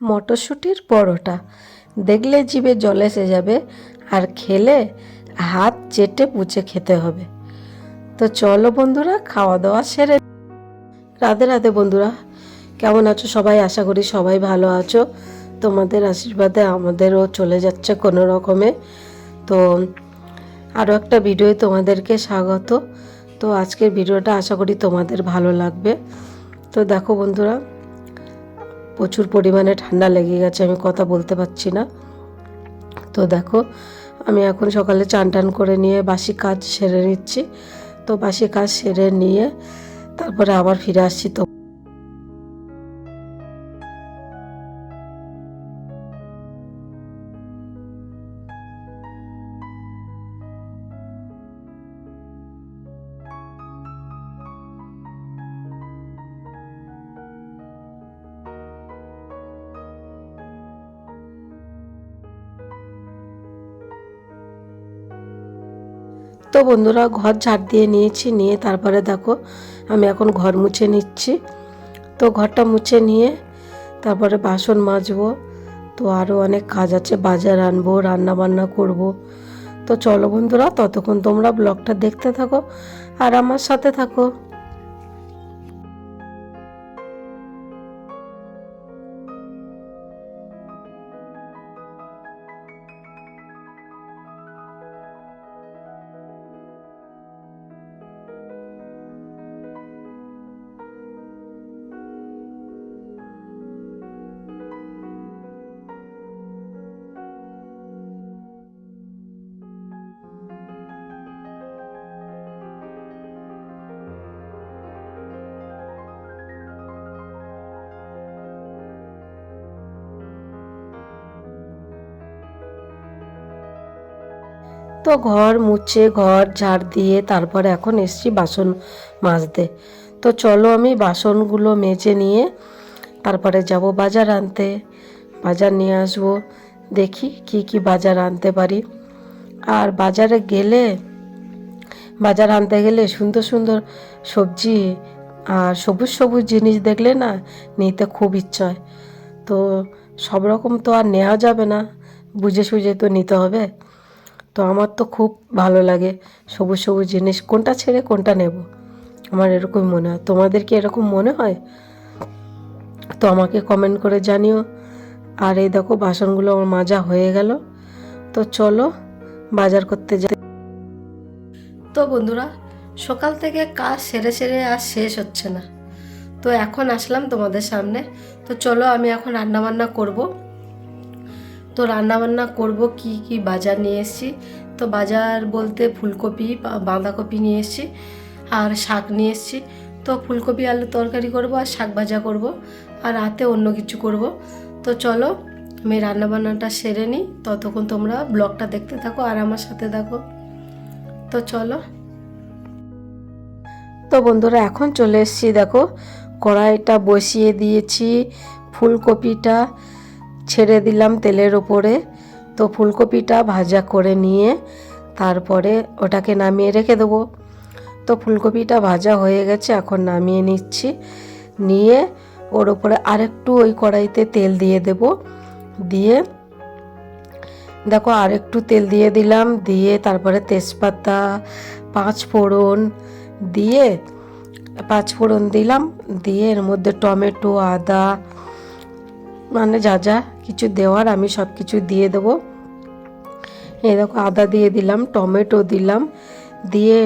মটরশুঁটির পরোটা। দেখলে জিভে জল এসে যাবে, আর খেলে হাত চেটে পুচে খেতে হবে। তো চলো বন্ধুরা খাওয়া দাওয়া সেরে রাধে রাধে বন্ধুরা, কেমন আছো সবাই? আশা করি সবাই ভালো আছো। তোমাদের আশীর্বাদে আমাদেরও চলে যাচ্ছে কোনো রকমে। তো আরও একটা ভিডিও তোমাদেরকে স্বাগত। তো আজকের ভিডিওটা আশা করি তোমাদের ভালো লাগবে। তো দেখো বন্ধুরা প্রচুর পরিমাণে ঠান্ডা লেগে গেছে, আমি কথা বলতে পারছি না। তো দেখো, আমি এখন সকালে চান টান করে নিয়ে বাসি কাজ সেরে নিচ্ছি। তো বাসি কাজ সেরে নিয়ে তারপরে আবার ফিরে আসছি তো তো বন্ধুরা ঘর ঝাড় দিয়ে নিয়েছি, নিয়ে তারপরে দেখো আমি এখন ঘর মুছে নিচ্ছি। তো ঘরটা মুছে নিয়ে তারপরে বাসন মাজবো, তো আরও অনেক কাজ আছে, বাজার আনব রান্না বান্না করব। তো চলো বন্ধুরা, ততক্ষণ তোমরা ব্লগটা দেখতে থাকো আর আমার সাথে থাকো। তো ঘর মুছে, ঘর ঝাড় দিয়ে তারপরে এখন এসছি বাসন মাজতে। তো চলো আমি বাসনগুলো মেজে নিয়ে তারপরে যাব বাজার আনতে। বাজার নিয়ে আসব। দেখি কি কি বাজার আনতে পারি। আর বাজারে গেলে, বাজার আনতে গেলে সুন্দর সুন্দর সবজি আর সবুজ সবুজ জিনিস দেখলে না নিতে খুব ইচ্ছা হয়। তো সব রকম তো আর নেওয়া যাবে না। বুঝে সুঝে তো নিতে হবে। তো আমার তো খুব ভালো লাগে সবুজ সবুজ জিনিস। কোনটা ছেড়ে কোনটা নেব? আমার এরকম মনে হয়। তোমাদের কি এরকম মনে হয়? তো আমাকে কমেন্ট করে জানিও। আর এই দেখো, বাসনগুলো আমার মাজা হয়ে গেল। তো চলো, বাজার করতে যাই। তো বন্ধুরা, সকাল থেকে কাজ সেরে সেরে আর শেষ হচ্ছে না। তো এখন আসলাম তোমাদের সামনে। তো চলো, আমি এখন রান্না বান্না করব। তো রান্নাবান্না করব, কি কি বাজার নিয়ে এসেছি। তো বাজার বলতে ফুলকপি বাঁধাকপি নিয়ে এসেছি আর শাক নিয়ে এসেছি। তো ফুলকপি আলু তরকারি করব আর শাক ভাজা করব আর রাতে অন্য কিছু করব। তো চলো, আমি রান্নাবান্নাটা সেরে নিই। ততক্ষণ তোমরা ব্লগটা দেখতে থাকো আর আমার সাথে থাকো। তো চলো। তো বন্ধুরা, এখন চলে এসেছি দেখো, কড়াইটা বসিয়ে দিয়েছি, ফুলকপিটা ছেড়ে দিলাম তেলের ওপরে তো ফুলকপিটা ভাজা করে নিয়ে তারপরে ওটাকে নামিয়ে রেখে দেবো। তো ফুলকপিটা ভাজা হয়ে গেছে, এখন নামিয়ে নিচ্ছি। নিয়ে ওর ওপরে আরেকটু ওই কড়াইতে তেল দিয়ে দেব। দিয়ে দেখো আরেকটু তেল দিয়ে দিলাম, দিয়ে তারপরে তেজপাতা পাঁচ ফোড়ন দিয়ে পাঁচ ফোড়ন দিলাম। দিয়ে এর মধ্যে টমেটো, আদা মানে যা যা কিছু দেওয়ার আমি সব কিছু দিয়ে দেবো। এই দেখো, আদা দিয়ে দিলাম, টমেটো দিলাম, দিয়ে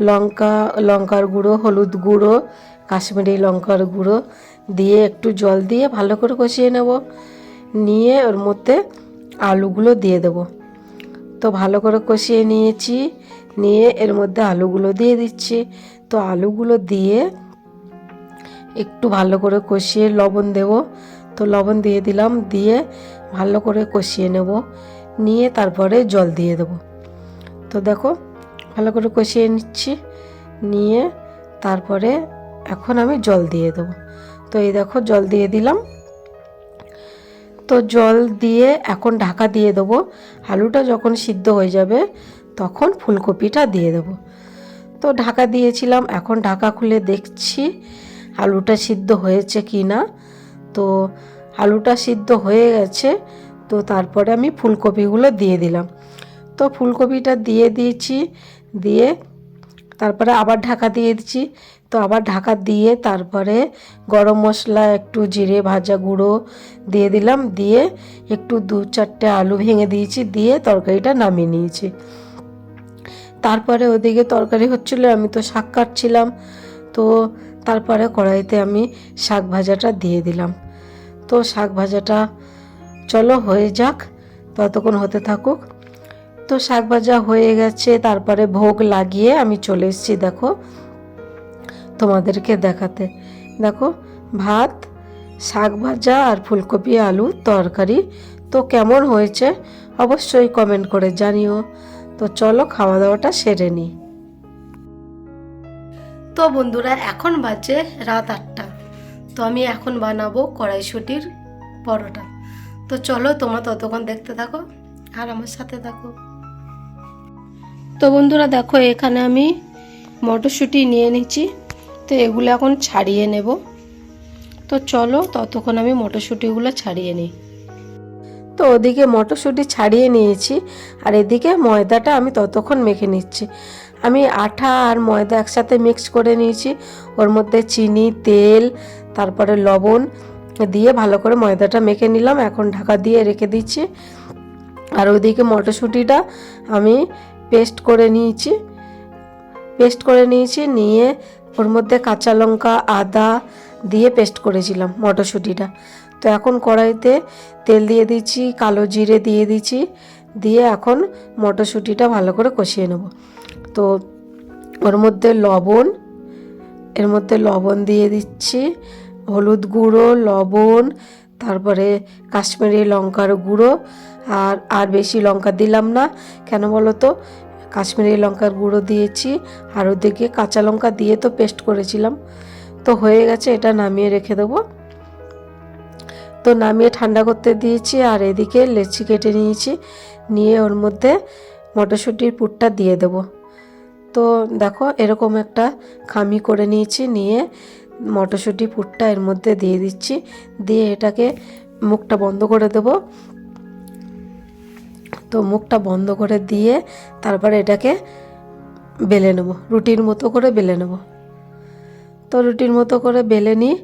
লঙ্কা, লঙ্কার গুঁড়ো, হলুদ গুঁড়ো, কাশ্মীরি লঙ্কার গুঁড়ো দিয়ে একটু জল দিয়ে ভালো করে কষিয়ে নেব। নিয়ে ওর মধ্যে আলুগুলো দিয়ে দেবো। তো ভালো করে কষিয়ে নিয়েছি, নিয়ে এর মধ্যে আলুগুলো দিয়ে দিচ্ছি। তো আলুগুলো দিয়ে একটু ভালো করে কষিয়ে লবণ দেব। তো লবণ দিয়ে দিলাম, দিয়ে ভালো করে কষিয়ে নেব। নিয়ে তারপরে জল দিয়ে দেব। তো দেখো, ভালো করে কষিয়ে নিচ্ছি। নিয়ে তারপরে এখন আমি জল দিয়ে দেবো। তো এই দেখো, জল দিয়ে দিলাম। তো জল দিয়ে এখন ঢাকা দিয়ে দেবো। আলুটা যখন সিদ্ধ হয়ে যাবে, তখন ফুলকপিটা দিয়ে দেবো। তো ঢাকা দিয়েছিলাম। এখন ঢাকা খুলে দেখছি আলুটা সিদ্ধ হয়েছে কি না তো আলুটা সিদ্ধ হয়ে গেছে, তো তারপরে আমি ফুলকপিগুলো দিয়ে দিলাম। তো ফুলকপিটা দিয়ে দিয়েছি, দিয়ে তারপরে আবার ঢাকা দিয়ে দিচ্ছি। তো আবার ঢাকা দিয়ে তারপরে গরম মশলা, একটু জিরে ভাজা গুঁড়ো দিয়ে দিলাম, দিয়ে একটু দু চারটে আলু ভেঙে দিয়েছি, দিয়ে তরকারিটা নামিয়ে নিয়েছি। তারপরে ওদিকে তরকারি হচ্ছিল, আমি তো শাক কাটছিলাম, তো তারপরে কড়াইতে আমি শাক ভাজাটা দিয়ে দিলাম। তো শাক ভাজাটা চলো হয়ে যাক, ততক্ষণ হতে থাকুক। তো শাক ভাজা হয়ে গেছে, তারপরে ভোগ লাগিয়ে আমি চলে এসেছি, দেখো, তোমাদেরকে দেখাতে। দেখো, ভাত, শাক ভাজা আর ফুলকপি, আলু, তরকারি, তো কেমন হয়েছে অবশ্যই কমেন্ট করে জানিও। তো চলো খাওয়া দাওয়াটা সেরে নিই তো বন্ধুরা, এখন বাজে রাত আটটা। তো আমি এখন বানাবো কড়াইশুটির পরোটা। তো চলো তোমরা ততক্ষণ দেখতে থাকো আর আমার সাথে থাকো। তো বন্ধুরা দেখো, এখানে আমি মটরশুঁটি নিয়ে নিচ্ছি। তো এগুলো এখন ছাড়িয়ে নেব। তো চলো ততক্ষণ আমি মটরশুঁটিগুলো ছাড়িয়ে নিই। তো ওদিকে মটরশুঁটি ছাড়িয়ে নিয়েছি আর এদিকে ময়দাটা আমি ততক্ষণ মেখে নিচ্ছি। আমি আঠা আর ময়দা একসাথে মিক্স করে নিয়েছি। ওর মধ্যে চিনি, তেল তারপরে লবণ দিয়ে ভালো করে ময়দাটা মেখে নিলাম। এখন ঢাকা দিয়ে রেখে দিচ্ছি। আর ওদিকে মটরশুঁটিটা আমি পেস্ট করে নিয়েছি। পেস্ট করে নিয়েছি, নিয়ে ওর মধ্যে কাঁচা লঙ্কা, আদা দিয়ে পেস্ট করেছিলাম মটরশুঁটিটা। তো এখন কড়াইতে তেল দিয়ে দিচ্ছি, কালো জিরে দিয়ে দিচ্ছি, দিয়ে এখন মটরশুঁটিটা ভালো করে কষিয়ে নেব। তো ওর মধ্যে লবণ, এর মধ্যে লবণ দিয়ে দিচ্ছি। হলুদ গুঁড়ো, লবণ, তারপরে কাশ্মীরি লঙ্কার গুঁড়ো, আর আর বেশি লঙ্কা দিলাম না। কেন বলো তো? কাশ্মীরি লঙ্কার গুঁড়ো দিয়েছি, আর ওদিকে কাঁচা লঙ্কা দিয়ে তো পেস্ট করেছিলাম। তো হয়ে গেছে, এটা নামিয়ে রেখে দেবো। তো নামিয়ে ঠান্ডা করতে দিয়েছি, আর এদিকে লেচি কেটে নিয়েছি। নিয়ে ওর মধ্যে মটরশুঁটির পুরটা দিয়ে দেবো। তো দেখো, এরকম একটা খামি করে নিয়েছি, নিয়ে মটরশুঁটি পুরটা এর মধ্যে দিয়ে দিচ্ছি। দিয়ে এটাকে মুখটা বন্ধ করে দেবো। তো মুখটা বন্ধ করে দিয়ে তারপরে এটাকে বেলে নেব। রুটির মতো করে বেলে নেব। তো রুটির মতো করে বেলে নিই।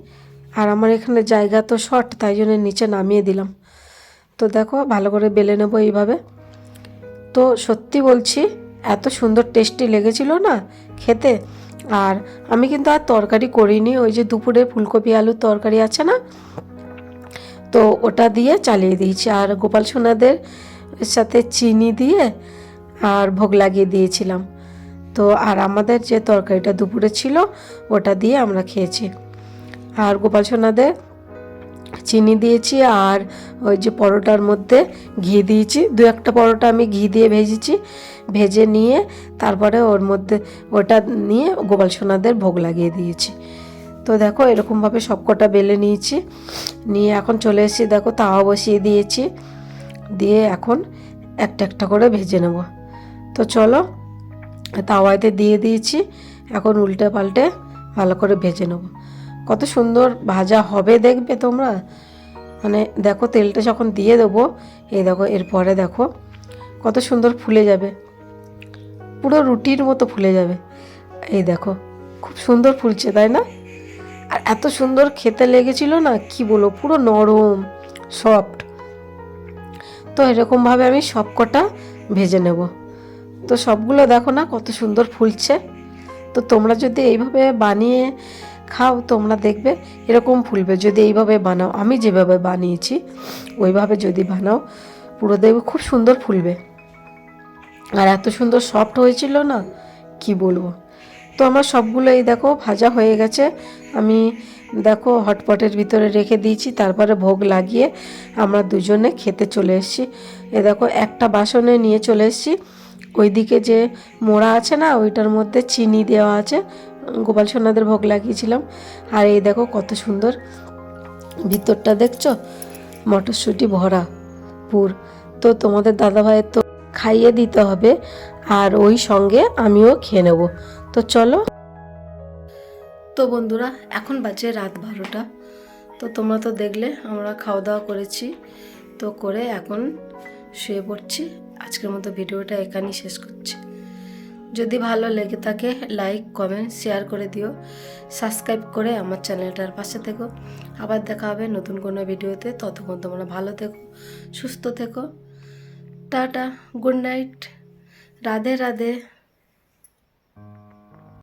আর আমার এখানে জায়গা তো শর্ট, তাই জন্য নিচে নামিয়ে দিলাম। তো দেখো, ভালো করে বেলে নেব এইভাবে। তো সত্যি বলছি, এত সুন্দর টেস্টি লেগেছিল না খেতে। আর আমি কিন্তু আর তরকারি করিনি, ওই যে দুপুরে ফুলকপি আলুর তরকারি আছে না? তো ওটা দিয়ে চালিয়ে দিয়েছি। আর গোপাল সোনাদের সাথে চিনি দিয়ে আর ভোগ লাগিয়ে দিয়েছিলাম। তো আর আমাদের যে তরকারিটা দুপুরে ছিল, ওটা দিয়ে আমরা খেয়েছি। আর গোপাল সোনাদের চিনি দিয়েছি আর ওই যে পরোটার মধ্যে ঘি দিয়েছি। দু একটা পরোটা আমি ঘি দিয়ে ভেজেছি। ভেজে নিয়ে তারপরে ওর মধ্যে ওটা নিয়ে গোপাল সোনাদের ভোগ লাগিয়ে দিয়েছি। তো দেখো এরকমভাবে সবকটা বেলে নিয়েছি। নিয়ে এখন চলে এসেছি, দেখো তাওয়া বসিয়ে দিয়েছি। দিয়ে এখন একটা একটা করে ভেজে নেব। তো চলো, তাওয়াতে দিয়ে দিয়েছি। এখন উল্টে পাল্টে ভালো করে ভেজে নেব। কত সুন্দর ভাজা হবে দেখবে তোমরা। মানে দেখো তেলটা যখন দিয়ে দেবো, এই দেখো, এরপরে দেখো কত সুন্দর ফুলে যাবে। পুরো রুটির মতো ফুলে যাবে। এই দেখো, খুব সুন্দর ফুলছে, তাই না? আর এত সুন্দর খেতে লেগেছিল না, কি বলো পুরো নরম, সফট। তো এরকমভাবে আমি সব কটা ভেজে নেব। তো সবগুলো দেখো না কত সুন্দর ফুলছে। তো তোমরা যদি এইভাবে বানিয়ে খাও, তোমরা দেখবে এরকম ফুলবে। যদি এইভাবে বানাও, আমি যেভাবে বানিয়েছি, ওইভাবে যদি বানাও, পুরো দেখবে খুব সুন্দর ফুলবে। আর এত সুন্দর সফট হয়েছিল না, কি বলব? তো আমার সবগুলো এই দেখো ভাজা হয়ে গেছে। আমি দেখো হটপটের ভিতরে রেখে দিয়েছি, তারপরে ভোগ লাগিয়ে আমরা দুজনে খেতে চলে এসেছি। এ দেখো একটা বাসনে নিয়ে চলে এসেছি। ওইদিকে যে মোড়া আছে না, ওইটার মধ্যে চিনি দেওয়া আছে। গোপাল সোনাদের ভোগ লাগিয়েছিলাম। আর এই দেখো কত সুন্দর। ভিতরটা দেখছ? মটরশুঁটি ভরা পুর। তো তোমাদের দাদাভাইয়ের তো খাইয়ে দিতে হবে, আর ওই সঙ্গে আমিও খেয়ে নেব। তো চলো। তো বন্ধুরা, এখন বাজে রাত বারোটা। তো তোমরা তো দেখলে, আমরা খাওয়া দাওয়া করেছি। তো করে এখন শুয়ে পড়ছি। আজকের মতো ভিডিওটা এখানেই শেষ করছি। যদি ভালো লেগে থাকে লাইক কমেন্ট শেয়ার করে দিও। সাবস্ক্রাইব করে আমার চ্যানেলটার পাশে থেকো। আবার দেখা হবে নতুন কোনো ভিডিওতে। ততক্ষণ তোমরা ভালো থেকো, সুস্থ থেকো। Tata good night Radhe Radhe.